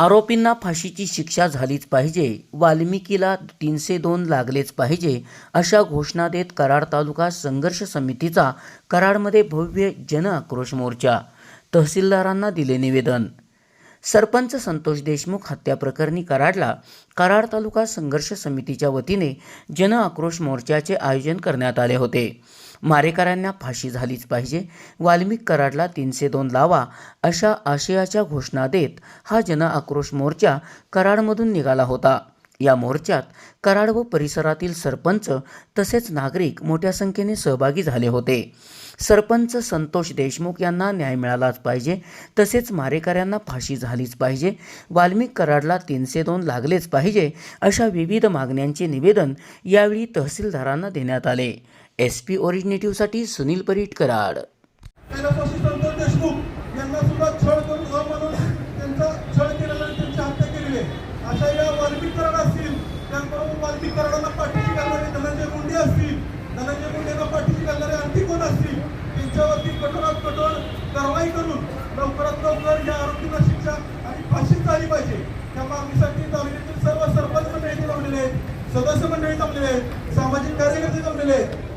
आरोपींना फाशीची शिक्षा झालीच पाहिजे वाल्मिकीला तीनशे दोन लागलेच पाहिजे अशा घोषणा देत कराड तालुका संघर्ष समितीचा कराडमध्ये भव्य जन आक्रोश मोर्चा. तहसीलदारांना दिले निवेदन. सरपंच संतोष देशमुख हत्याप्रकरणी कराडला कराड तालुका संघर्ष समितीच्या वतीने जन आक्रोश मोर्चाचे आयोजन करण्यात आले होते. मारेकऱ्यांना फाशी झालीच पाहिजे. वाल्मिक कराडला तीनशे दोन लावा अशा आशयाच्या घोषणा देत हा जन आक्रोश मोर्चा कराडमधून निघाला होता. या मोर्चात कराड व परिसरातील सरपंच तसेच नागरिक मोठ्या संख्येने सहभागी झाले होते. सरपंच संतोष देशमुख यांना न्याय मिळालाच पाहिजे. तसेच मारेकऱ्यांना फाशी झालीच पाहिजे. वाल्मिक कराडला तीनशे दोन लागलेच पाहिजे अशा विविध मागण्यांचे निवेदन यावेळी तहसीलदारांना देण्यात आले. एस पी ओरिजिनेटिव्हसाठी सुनील परीट कराड. सेनापती सुद्धा छळ करून त्यांचा छळ केलेला त्यांची हत्या केलेली आहे. अशा या वाल्मिक कराड असतील त्याचबरोबर वाल्मिक कराडांना त्यांच्यावरती कठोरात कठोर कारवाई करून लवकरात लवकर या आरोपींना शिक्षा आणि फाशी झाली पाहिजे. त्या मागणीसाठी तालुक्यातील सर्व सरपंच मंडळी जमलेले आहेत सदस्य मंडळी जमलेले आहेत सामाजिक कार्यकर्ते जमलेले आहेत.